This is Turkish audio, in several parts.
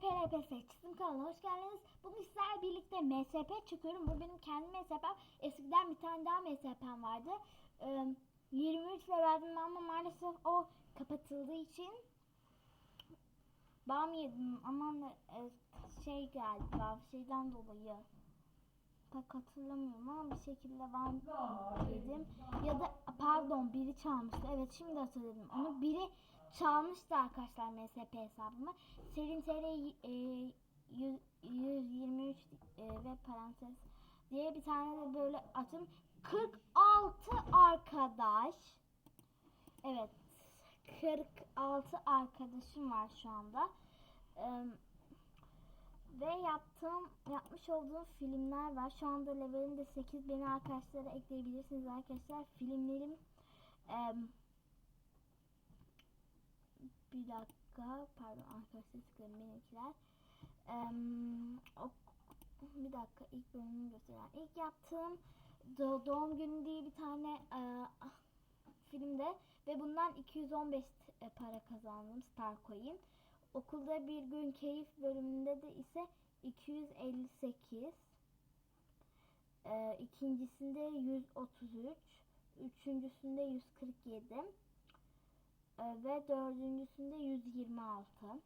PRPS çizim kanalına hoş geldiniz. Bugün sizlerle birlikte MSP çıkıyorum. Bu benim kendi MSP'm. Eskiden bir tane daha MSP'm vardı. Ee, 23 verdim ama maalesef o kapatıldığı için bam yedim ama e, şey galiba şeyden dolayı pek hatırlamıyorum ama bir şekilde bam yedim. Ya da pardon biri çalmıştı. Evet şimdi hatırladım. Onu biri çalmıştı arkadaşlar MSP hesabımı. Serin TR e, 100 123 e, ve parantez diye bir tane de böyle atım. 46 arkadaş. Evet. 46 arkadaşım var şu anda. Eee ve yaptığım, yapmış olduğum filmler var. Şu anda levelim de 8. Beni arkadaşlara ekleyebilirsiniz arkadaşlar. Filmlerim em, bir dakika pardon arkadaşlar tıklayın benimkiler. O, bir dakika ilk bölümünü gösteren. İlk yaptığım Do- Doğum Günü diye bir tane e, filmde ve bundan 215 t- para kazandım Star Coin. Okulda bir gün keyif bölümünde de ise 258. Ee, ikincisinde 133. Üçüncüsünde 147. Ee, ve dördüncüsünde 126.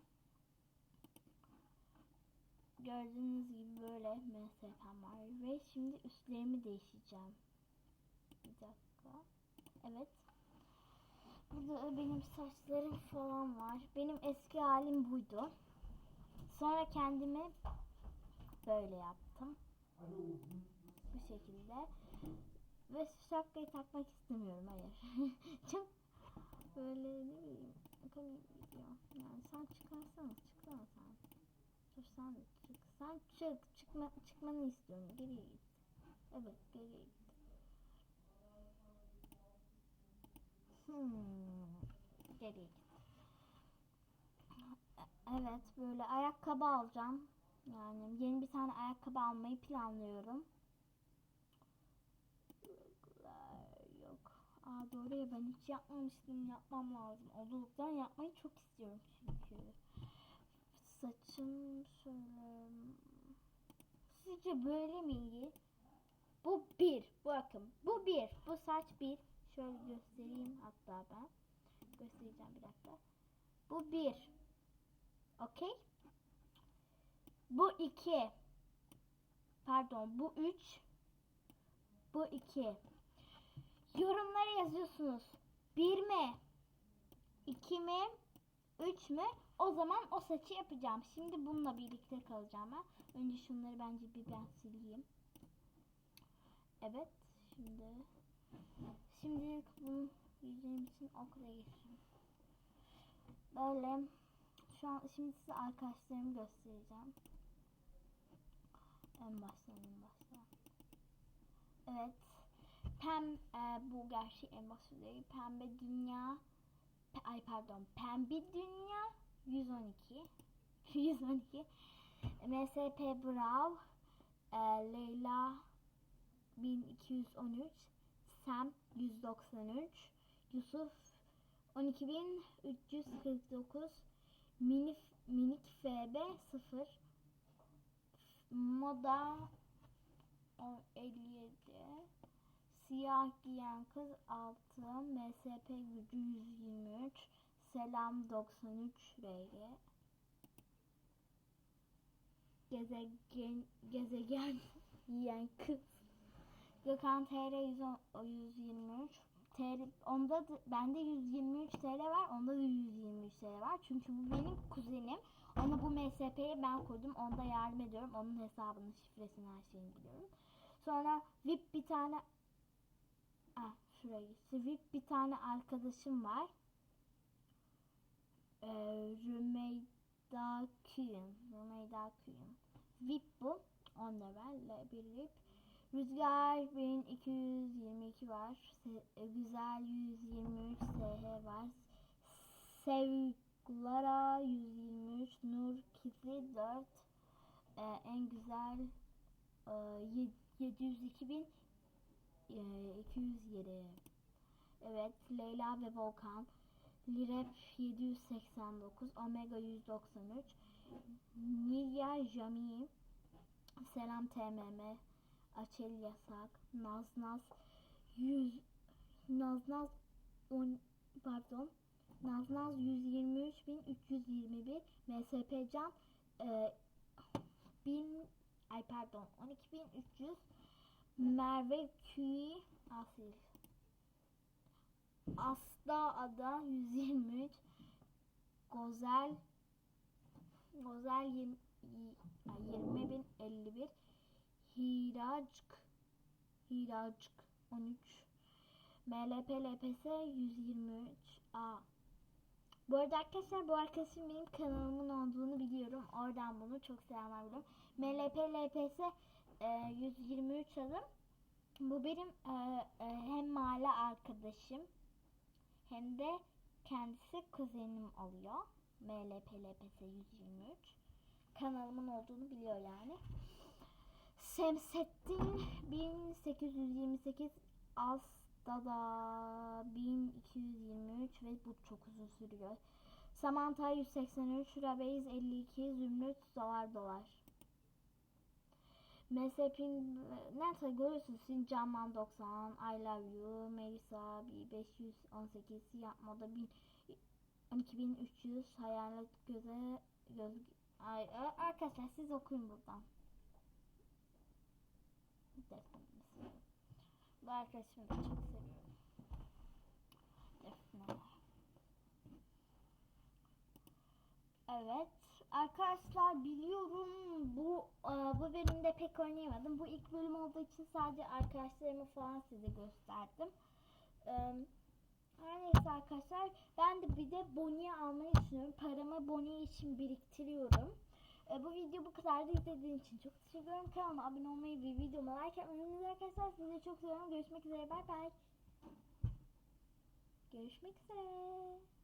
Gördüğünüz gibi böyle MSP'm var. Ve şimdi üstlerimi değişeceğim. Bir dakika. Evet. Burada da benim saçlarım falan var. Benim eski halim buydu. Sonra kendimi böyle yaptım. Bu şekilde. Ve şapkayı takmak istemiyorum. Hayır. Çok böyle ne bileyim. Komik gidiyor. Yani sen çıkarsana. Çıksana sen. Dur sen çık. Sen çık. Çıkma, çıkmanı istiyorum. Geriye git. Evet geriye git. Hmm. Geriye git. Evet böyle ayakkabı alacağım. Yani yeni bir tane ayakkabı almayı planlıyorum. Yok. Aa doğru ya ben hiç yapmamıştım. Yapmam lazım. Oduluktan yapmayı çok istiyorum çünkü. Saçım şöyle. Sizce böyle mi iyi? Bu bir. Bakın bu bir. Bu saç bir. Şöyle göstereyim hatta ben. Göstereceğim bir dakika. Bu bir. Okey. Bu iki. Pardon bu üç. Bu iki. Yorumlara yazıyorsunuz. Bir mi? İki mi? Üç mü? O zaman o saçı yapacağım. Şimdi bununla birlikte kalacağım ben. Önce şunları bence bir ben sileyim. Evet. Şimdi Şimdi bunu yiyeceğim için okula geçeceğim. Böyle şu an şimdi size arkadaşlarımı göstereceğim. En baştan en baştan. Evet. Pem e, bu en başta değil. Pembe dünya pe- ay pardon. Pembe dünya 112 112 MSP Brav e, Leyla 1213 Sam 193, Yusuf 12349, Minik, Minik FB 0, Moda 57, Siyah giyen kız 6, MSP gücü 123, Selam 93 RG, Gezegen, gezegen yiyen kız. Gökhan TR 123 TL onda da, bende 123 TL var onda da 123 TL var. Çünkü bu benim kuzenim. Ona bu MSP'yi ben kurdum onda yardım ediyorum. Onun hesabının şifresini her şeyini biliyorum. Sonra VIP bir tane ah şuraya gitsin VIP bir tane arkadaşım var ee, Rümeyda Küyün Rümeyda Küyün VIP bu 10 level bir VIP Rüzgar 1222 var. Se- e, güzel 123 SH var. Sevglara 123. Nur Kizi 4. Ee, en güzel e, ye- 702 bin 207. Evet Leyla ve Volkan. Lirep 789. Omega 193. Nilya Jami, Selam TMM, Açel Yasak, Naz Naz 100 Naz Naz 10 pardon Naz Naz 123.321 MSP Can e, 1000 ay pardon 12.300 Merve Küyi Asil. Asla Ada 123 Gozel. Gozel 20 20051 Hiracık Hiracık 13 MLP LPS 123 A. Bu arada arkadaşlar bu arkadaşım benim kanalımın olduğunu biliyorum. Oradan bunu çok selamlar biliyorum. MLP LPS e, 123 adım. Bu benim e, e, hem mahalle arkadaşım hem de kendisi kuzenim oluyor. MLP LPS 123. Kanalımın olduğunu biliyor yani. Semsettin 1828 As'ta da 1223 ve bu çok uzun sürüyor. Samantha 183, Rabeyiz 52, Zümrüt dolar dolar. Mezhepin nerede görüyorsunuz? Sincanman 90, I love you, Melisa 518, Siyah moda 1000 12300, hayalet göze göz Ay, a- arkadaşlar siz okuyun buradan. Defnemiz. Bu arkadaşımı da çok seviyorum. Defne. Evet. Arkadaşlar biliyorum bu e, bu bölümde pek oynayamadım. Bu ilk bölüm olduğu için sadece arkadaşlarımı falan size gösterdim. E, her neyse arkadaşlar ben de bir de Bonnie almayı düşünüyorum. Paramı Bonnie için biriktiriyorum. E, bu video bu kadar da izlediğiniz için çok teşekkür ederim. Kanalıma abone olmayı ve videoma like yapmayı unutmayın arkadaşlar. Sizi çok seviyorum. Görüşmek üzere. Bay bay. Görüşmek üzere.